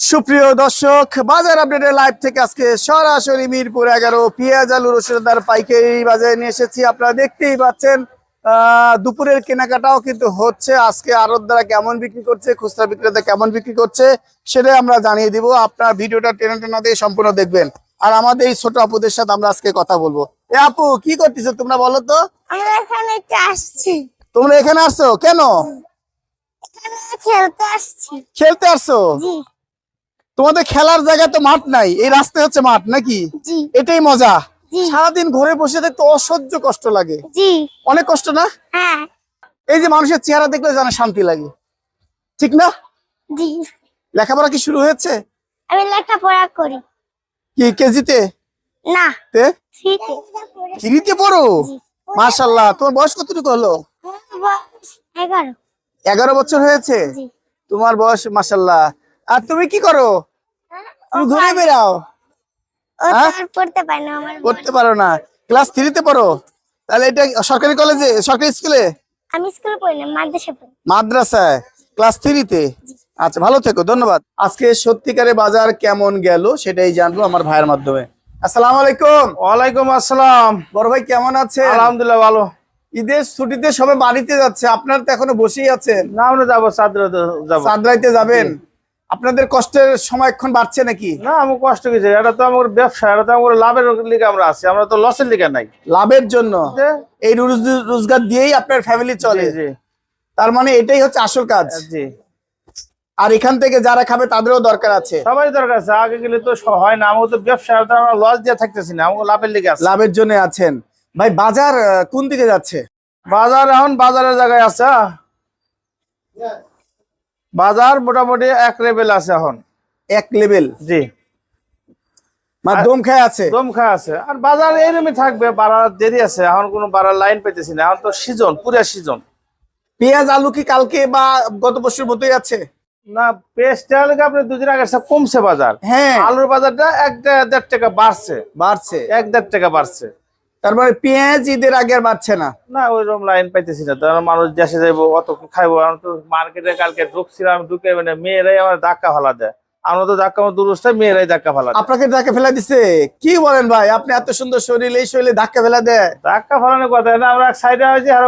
সুপ্রিয় দর্শক বাজার আপডেটের লাইভ থেকে আজকে সরাসরি মিরপুর এগারো পেঁয়াজ আলু রসুনদার পাইকারি বাজারে নিয়ে এসেছি। আপনারা দেখতেই পাচ্ছেন দুপুরের কেনাকাটাও কিন্তু হচ্ছে। আজকে আড়তদারা কেমন বিক্রি করছে খুচরা বিক্রেতা কেমন বিক্রি করছে সেটাই আমরা জানিয়ে দিব। আপনার ভিডিওটা টেনে টেনা দিয়ে সম্পূর্ণ দেখবেন। আর আমাদের এই ছোট আপুদের সাথে আমরা আজকে কথা বলব। এ আপু কি করতেছো তোমরা বলো তো? আমরা এখানে আসছি। তোমরা এখানে আসছো? কেন? খেলতে আসছি। খেলতে আসছো? জি। তোমাদের খেলার জায়গায় তো মাঠ নাই এই রাস্তায় হচ্ছে মাঠ নাকি? এটাই মজা। সারাদিন ঘরে বসে দেখতে অসহ্য কষ্ট লাগে। অনেক কষ্ট না? হ্যাঁ। এই যে মানুষের চেহারা দেখলে জানে শান্তি লাগে। ঠিক না? লেখাপড়া কি শুরু হয়েছে? আমি লেখাপড়া করি। কি কেজিতে? না। তে? থ্রিতে। পড়ো? জি। মাশাল্লাহ তোমার বয়স কতটুকু হলো? এগারো। এগারো বছর হয়েছে? তোমার বয়স মাশাল্লাহ আর তুমি কি করো? তুমি ঘুরে বেড়াও। হ্যাঁ? পড়তে পারে না আমার বোন। পারো না। ক্লাস থ্রিতে পড়ো। তাহলে এটা সরকারি কলেজে সরকারি স্কুলে? আমি স্কুলে পড়ি না মাদ্রাসা পড়ি। মাদ্রাসায়। ক্লাস থ্রিতে? আচ্ছা ভালো থেকো ধন্যবাদ। আজকে সত্যিকারে বাজার কেমন গেল সেটাই জানব আমার ভাইয়ের মাধ্যমে। আসসালামু আলাইকুম। ওয়ালাইকুম আসসালাম। বড় ভাই কেমন আছে আলহামদুলিল্লাহ ভালো। ঈদের ছুটিতে সবাই বাড়িতে যাচ্ছে আপনার তো এখনও বসেই আছেন। না আমরা যাব চাঁদরাইতে যাবেন? আপনাদের কষ্টের সময় এখন বাড়ছে নাকি? না আমার কষ্ট কিছু এটা তো আমার ব্যবসা এটা তো আমার লাভের লিগে আমরা আছি আমরা তো লসের লিগে নাই। লাভের জন্য? এই রোজগার দিয়েই আপনার ফ্যামিলি চলে। তার মানে এটাই হচ্ছে আসল কাজ। জি। আর এখান থেকে যারা খাবে তাদেরও দরকার আছে। সবাই দরকার আছে আগে গেলে তো হয় না আমার তো ব্যবসা আমরা লস দিয়ে থাকতেছি না আমার লাভের লিগে আছে। লাভের জন্য আছেন। ভাই বাজার কোন দিকে যাচ্ছে? বাজার এখন বাজারের জায়গায় আছে? বাজার মোটামুটি এক লেভেল আছে এখন। এক লেভেল জি। দম খায় আছে? দম খা আছে। আর বাজার এইরকমই থাকবে বাড়ার দেরি আছে। এখন কোনো বাড়ার লাইন পেতেছি না। এখন তো সিজন পুরা সিজন পেঁয়াজ আলু কি কালকে বা গত বছর মতোই আছে? না আপনি দুদিন আগে কমছে বাজার? হ্যাঁ। আলুর বাজারটা এক দেড় টাকা বাড়ছে। বাড়ছে। এক দেড় টাকা বাড়ছে। তারপরে পেঁয়াজ ঈদের আগে আর বাড়ছে না। না ওইরকম লাইন পাইতেছি না। তার মানুষ দেশে যাইবো অত খাইবো আমি তো মার্কেটে কালকে ঢুকছিলাম ঢুকে মানে মেয়েরাই আমার ধাক্কা ফালা দেয়। আমরা তো ধাক্কা মেয়েরাই ধাক্কা ফালা আপনাকে ধাক্কা ফেলা দিছে? কি বলেন ভাই আপনি এত সুন্দর শরীর এই শরীরে ধাক্কা ফেলা দেয়? ধাক্কা ফালানোর কথা না আমরা সাইডে হয়েছি আর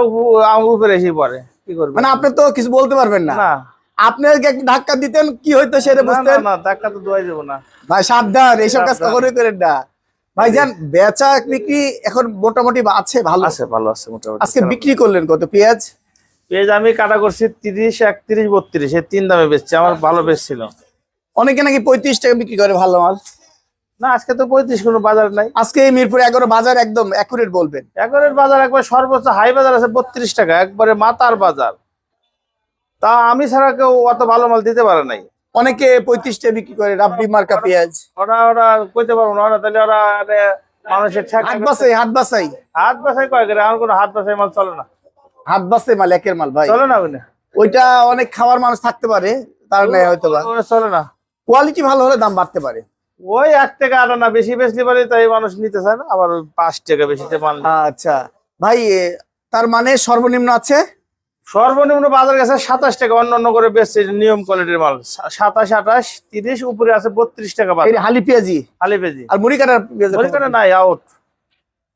উপরে এসে পড়ে। কি করবে? মানে আপনি তো কিছু বলতে পারবেন না। না। আপনার ধাক্কা দিতেন কি হইতো সেটা না, না বুঝতেন? না ধাক্কা তো দোয়াই দেবো না। ভাই সাবধান এইসব কাজ সাবধান। করেন না। ভাইজান বেচা বিক্রি এখন মোটামুটি আছে ভালো? আছে ভালো আছে মোটামুটি। আজকে বিক্রি করলেন কত? পেঁয়াজ? পেঁয়াজ আমি কাটা করছি তিরিশ একত্রিশ বত্রিশ এই তিন দামে বেচছি আমার ভালো বেচছিল। অনেকে নাকি পঁয়ত্রিশ টাকা বিক্রি করে ভালো মাল। না আজকে তো পঁয়ত্রিশ কোনো বাজার নাই। আজকে এই মিরপুর এগারো বাজার একদম অ্যাকুরেট বলবেন। এগারের বাজার একবার সর্বোচ্চ হাই বাজার আছে বত্রিশ টাকা একবারে মাতার বাজার। তা আমি ছাড়া কেউ অত ভালো মাল দিতে পারে নাই। অনেকে পঁয়ত্রিশ টাকা বিক্রি করে রাব্বি মার্কা পেঁয়াজ। ওরা ওরা কইতে পারব না ওরা তাহলে ওরা মানুষের হাত বাসাই হাত বাসাই হাত বাসাই কয় করে? আমার কোনো হাত বাসাই মাল চলে না। হাত বাসাই মাল একের মাল ভাই। চলে না ওইটা অনেক খাওয়ার মানুষ থাকতে পারে তার নেই হয়তো চলে না। কোয়ালিটি ভালো হলে দাম বাড়তে পারে। ওই এক টাকা আটা না বেশি বেশি পারে তাই মানুষ নিতে চায় না আবার পাঁচ টাকা বেশিতে মাল। আচ্ছা। ভাই তার মানে সর্বনিম্ন আছে সর্বনিম্ন বাজার গেছে সাতাশ টাকা অন্য অন্য করে বেচছে নিয়ম কোয়ালিটির মাল। সাতাশ আঠাশ তিরিশ উপরে আছে বত্রিশ টাকা হালি পেঁয়াজি? আলি পেজি আর মুড়ি কাটার পেঁয়াজ ওইখানে নাই আউট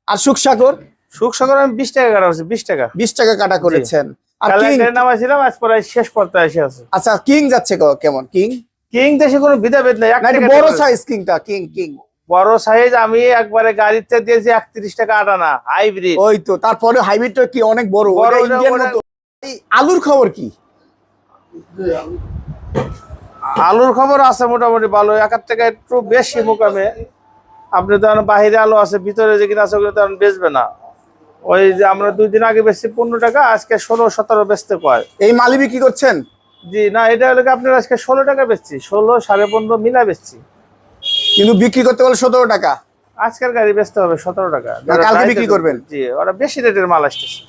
আর সুখসাগর সুখ সাগর আমি বিশ টাকা কাটা করছি বিশ টাকা। বিশ টাকা কাটা করেছেন। আর নামাইছিলাম আজ পরে শেষ পর্তে এসে আছে। আচ্ছা কিং যাচ্ছে ক- কেমন? কিং? কিং দেশে কোনো বিধাভেদ নাই এক না একটু টাকা বড় difference। সাইজ কিংটা কিং কিং। বড় সাইজ আমি একবারে গাড়িতে দিয়েছি একত্রিশ টাকা আটানা হাইব্রিড ওই তো তারপরে হাইব্রিডটা কি অনেক বড়? বড়, ইন্ডিয়ান মতো? আলুর খবর কি? আলুর খবর আছে মোটামুটি ভালো এক থেকে একটু বেশি মোকামে। আপনি তো বাহিরে আলু আছে ভিতরে যে কিনা আছে ওগুলো তো বেচবে না। ওই যে আমরা দুই দিন আগে বেচছি পনেরো টাকা আজকে ষোলো সতেরো বেচতে কয়। এই মালি বিক্রি করছেন? জি না এটা হলো আপনার আজকে ষোলো টাকা বেচছি ষোলো সাড়ে পনেরো মিলা বেচছি। কিন্তু বিক্রি করতে গেলে সতেরো টাকা। আজকের গাড়ি বেচতে হবে সতেরো টাকা। কালকে বিক্রি করবেন? জি ওরা বেশি রেটের মাল আসতেছে।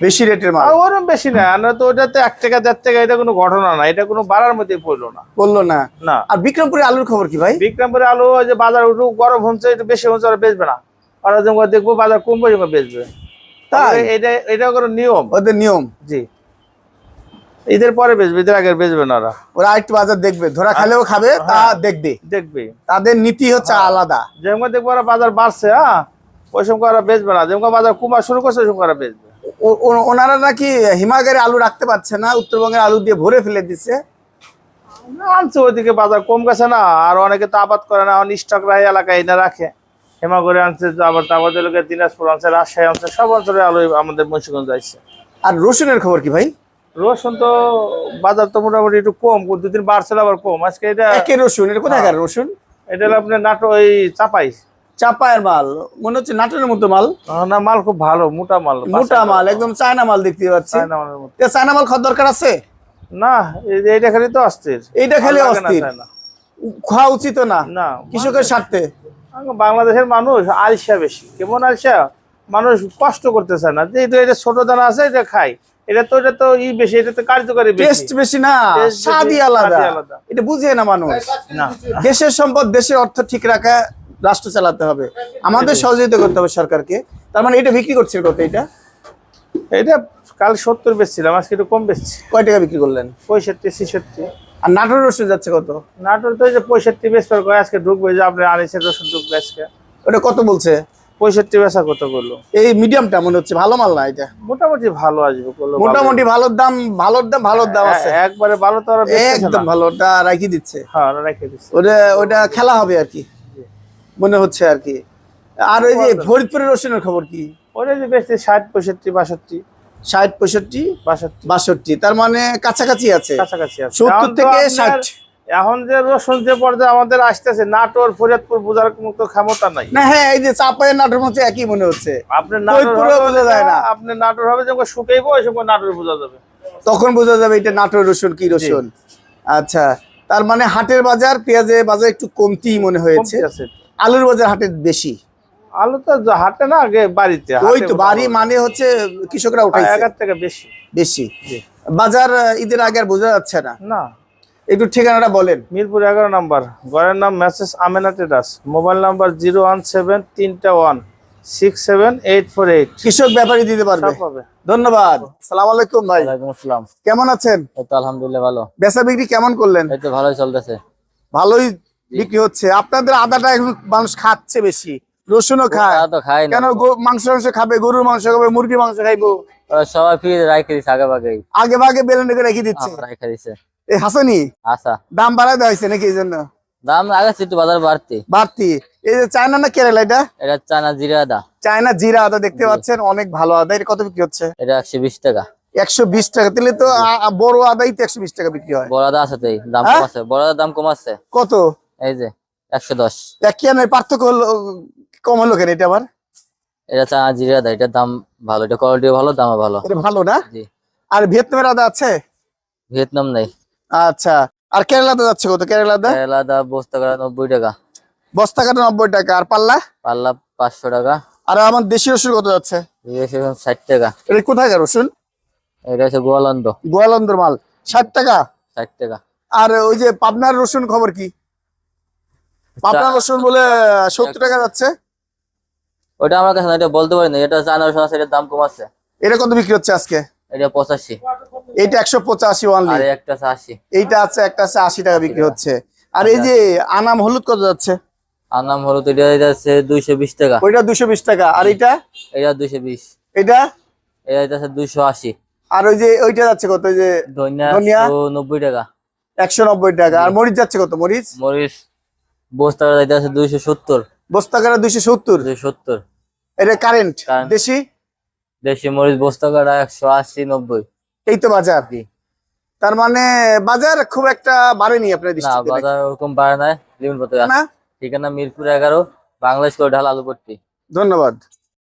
বেশি রেটের মাল। ওরম বেশি না আমরা তো ওটাতে এক টাকা দেড় টাকা এটা কোনো ঘটনা না এটা কোনো বাড়ার মধ্যে পড়ল না। বলল না। না। আর বিক্রমপুরে আলুর খবর কি ভাই? বিক্রমপুরে আলু ওই যে বাজার একটু গরম হচ্ছে একটু বেশি হচ্ছে ওরা বেচবে না। ওরা যেমন দেখব বাজার কমবে যেমন বেচবে। তাই? এটা এটা কোনো নিয়ম। ওদের নিয়ম। জি। ঈদের পরে বেচবে ঈদের আগে বেচবে না ওরা। ওরা একটু বাজার দেখবে ধরা খেলেও খাবে তা হ্যাঁ। দেখবে। দেখবে। তাদের নীতি হচ্ছে আলাদা। যেমন দেখব ওরা বাজার বাড়ছে হ্যাঁ ওই সময় ওরা বেচবে না। যেমন বাজার কমা শুরু করছে ওই সময় ওরা বেচবে। ওনারা নাকি হিমাগারে আলু রাখতে পারছে না উত্তরবঙ্গের আলু দিয়ে ভরে ফেলে দিচ্ছে আনছে ওইদিকে বাজার কম গেছে না আর অনেকে তো আবাদ করে না স্টক রাখে এলাকায় এনে রাখে। হেমাগরে আনছে আবার আমাদের লোকের দিনাজপুর আনছে রাজশাহী আনছে সব অঞ্চলে আলু আমাদের মুন্সিগঞ্জ যাচ্ছে আর রসুনের খবর কি ভাই? রসুন তো বাজার তো মোটামুটি একটু কম দুদিন বাড়ছিল আবার কম। আজকে এটা রসুন এটা কোথায় রসুন? এটা আপনার নাটো ওই চাপাই। চাপায়ের মাল মনে হচ্ছে নাটোরের মতো মাল। না মাল খুব ভালো মোটা মাল মোটা মাল। একদম চায়না মাল দেখতে পাচ্ছি। চায়না মাল খাওয়ার দরকার আছে? না এই এইটা খালি তো অস্থির। এইটা খেলে অস্থির। খাওয়া উচিত না। না কৃষকের স্বার্থে। বাংলাদেশের মানুষ আলসা বেশি। কেমন আলসা? মানুষ কষ্ট করতে চায় না। যেহেতু এটা ছোট দানা আছে এটা খাই এটা তো এটা তো ই বেশি এটা তো কার্যকারী বেশি। টেস্ট বেশি না স্বাদই আলাদা। এটা বুঝে না মানুষ। না। দেশের সম্পদ দেশের অর্থ ঠিক রাখা রাষ্ট্র চালাতে হবে। আমাদের সহযোগিতা করতে হবে সরকারকে। তার মানে এটা বিক্রি করছে কত এটা? এটা কাল সত্তর বেচছিলাম আজকে একটু কম বেচছি। কয় টাকা বিক্রি করলেন? পঁয়ষট্টি ছেষট্টি। আর নাটোর রসুন যাচ্ছে কত? নাটোর তো যে পঁয়ষট্টি বেচবার করে আজকে ঢুকবে যে আপনি আনিসের রসুন ঢুকবে আজকে। ওটা কত বলছে? পঁয়ষট্টি বেচা কত করল এই মিডিয়ামটা মনে হচ্ছে ভালো মাল না এটা? মোটামুটি ভালো আসবে মোটামুটি ভালোর দাম ভালোর দাম ভালোর দাম ভালো। আছে। হ্যাঁ, একবারে ভালো তো একদম না। ভালো ওটা রাখি দিচ্ছে। হ্যাঁ রেখে দিচ্ছে। ওটা ওটা খেলা হবে আর কি। মনে হচ্ছে আর কি। আর ওই যে ফরিদপুরের রসুনের খবর কি? যে বেচছে ষাট পঁয়ষট্টি বাষট্টি। ষাট পঁয়ষট্টি বাষট্টি। বাষট্টি। তার মানে কাছাকাছি আছে। কাছাকাছি আছে। সত্তর থেকে আপনার- ষাট। এখন যে রসুন যে পর্যায়ে আমাদের আসতেছে নাটোর ফরিদপুর বোঝার মতো ক্ষমতা নাই। না হ্যাঁ এই যে চাপায়ের নাটোর মধ্যে একই মনে হচ্ছে। আপনি নাটোর বোঝা যায় না। আপনি নাটোর হবে যখন শুকাইবো ওই সময় নাটোর বোঝা যাবে। তখন বোঝা যাবে এটা নাটোর রসুন কি রসুন। আচ্ছা তার মানে হাটের বাজার পেঁয়াজের বাজার একটু কমতি মনে হয়েছে। আছে। আলুর বাজার হাটে বেশি? আলু তো হাটে না আগে বাড়িতে ওই তো বাড়ি মানে হচ্ছে কৃষকরা উঠাইছে। এগার থেকে বেশি। বেশি। বাজার ঈদের আগে আর বোঝা যাচ্ছে না। না। একটু ঠিকানাটা বলেন। মিরপুর এগারো নাম্বার। ঘরের নাম message Amena traders mobile number zero one seven তিনটা one six seven eight four eight. কৃষক ব্যাপারী দিতে পারবে। ধন্যবাদ। সালাম আলাইকুম ভাই। ওয়ালাইকুম আসসালাম। কেমন আছেন? এই তো আলহামদুলিল্লাহ ভালো। বেচা বিক্রি কেমন করলেন? এই তো ভালোই চলতেছে। ভালোই বিক্রি হচ্ছে। আপনাদের আদাটা এখন মানুষ খাচ্ছে বেশি। রসুনও খায়। তো কেন মাংস মাংস খাবে গরুর মাংস খাবে মুরগির মাংস খাইবো? সবাই ফিরে রাখে দিছে আগে ভাগে আগে ভাগে বেলুন রেখে রেখে দিচ্ছে। রাখে দিছে। এই হাসানি? আচ্ছা। দাম বাড়ায় দেওয়া হয়েছে নাকি এই জন্য? দাম আগে একটু বাজার বাড়তি। বাড়তি। এই যে চায়না না কেরালা এটা? এটা চানা জিরা আদা। চায়না জিরা আদা দেখতে পাচ্ছেন অনেক ভালো আদা। এটা কত বিক্রি হচ্ছে? এটা একশো বিশ টাকা। একশো বিশ টাকা। তাহলে তো বড় আদাই তো একশো বিশ টাকা বিক্রি হয়। বড় আদা আছে হ্যাঁ? আছে বড় আদার দাম কম আছে। কত? এই যে একশো দশ। এক কি আনের পার্থক্য কম হলো কেন এটা আবার? এটা চানা জিরা আদা এটার দাম ভালো এটা কোয়ালিটিও ভালো দামও ভালো। এটা ভালো না? জি। আর ভিয়েতনামের আদা আছে? ভিয়েতনাম নেই। আচ্ছা আর কেরালা আদা যাচ্ছে কত? কেরালা আদা? কেরালা আদা বস্তা করে নব্বই টাকা। বস্তা কাটা নব্বই টাকা আর পাল্লা? পাল্লা পাঁচশো টাকা। আর আমার দেশি রসুন কত যাচ্ছে? বিদেশি রসুন ষাট টাকা। এটা কোথায় রসুন? এটা হচ্ছে গোয়ালন্দ। গোয়ালন্দর মাল। ষাট টাকা? ষাট টাকা। আর ওই যে পাবনার রসুন খবর কি? পাবনার রসুন বলে সত্তর টাকা যাচ্ছে। ওটা আমার কাছে এটা বলতে পারি না এটা চানা রসুন আছে এটার দাম কম আছে। এটা কত বিক্রি হচ্ছে আজকে? এটা পঁচাশি। এইটা একশো পঁচাশি ওয়ানলি একটা আছে আশি। এইটা আছে একটা আছে আশি টাকা বিক্রি হচ্ছে। আর এই যে আনাম হলুদ কত যাচ্ছে? আর নাম হলো তো এটা এটা আছে দুইশো বিশ টাকা। ওইটা দুশো বিশ টাকা। আর এইটা? এটা দুইশো বিশ। এটা এটা আছে দুইশো আশি। আর ওই যে ওইটা যাচ্ছে কত? ওই যে ধনিয়া? নব্বই টাকা। একশো নব্বই টাকা। আর মরিচ যাচ্ছে কত? মরিচ? মরিচ বস্তা এটা আছে দুইশো সত্তর। বস্তা কাটা দুইশো সত্তর? দুইশো সত্তর। এটা কারেন্ট দেশি? দেশি মরিচ বস্তা কাটা একশো আশি নব্বই। এই তো বাজার। কি তার মানে বাজার খুব একটা বাড়েনি আপনার দৃষ্টিতে না বাজার ওরকম বাড়ে না লিমিট মতো আছে ঠিকানা মিরপুর এগারো বাংলাদেশ করে ঢাল আলুপট্টি। ধন্যবাদ।